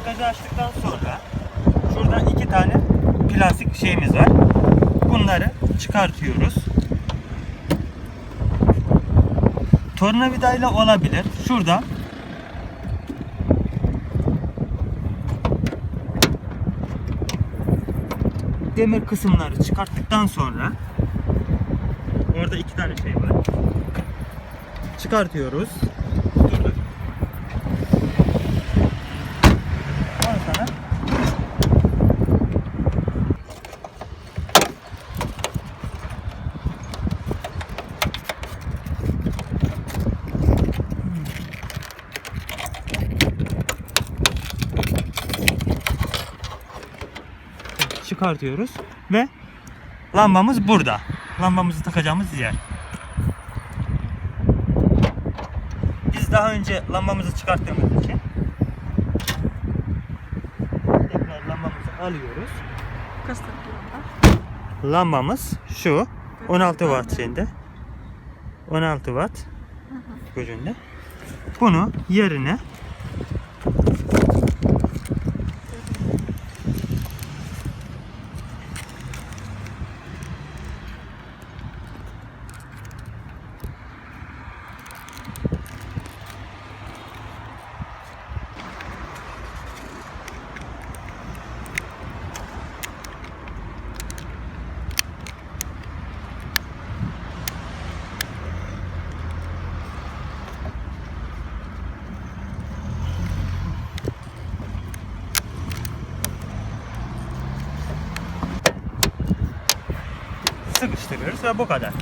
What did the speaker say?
bagajı açtıktan sonra şurada iki tane plastik şeyimiz var. Bunları çıkartıyoruz. Tornavidayla olabilir. Şuradan demir kısımları çıkarttıktan sonra orada iki tane şey var. Çıkartıyoruz. Çıkartıyoruz ve lambamız burada. Lambamızı takacağımız yer. Biz daha önce lambamızı çıkarttığımız için tekrar lambamızı alıyoruz. Lambamız şu 16 watt şeyinde. 16 watt gücünde. Bunu yerine sıkıştırıyoruz ve bu kadar.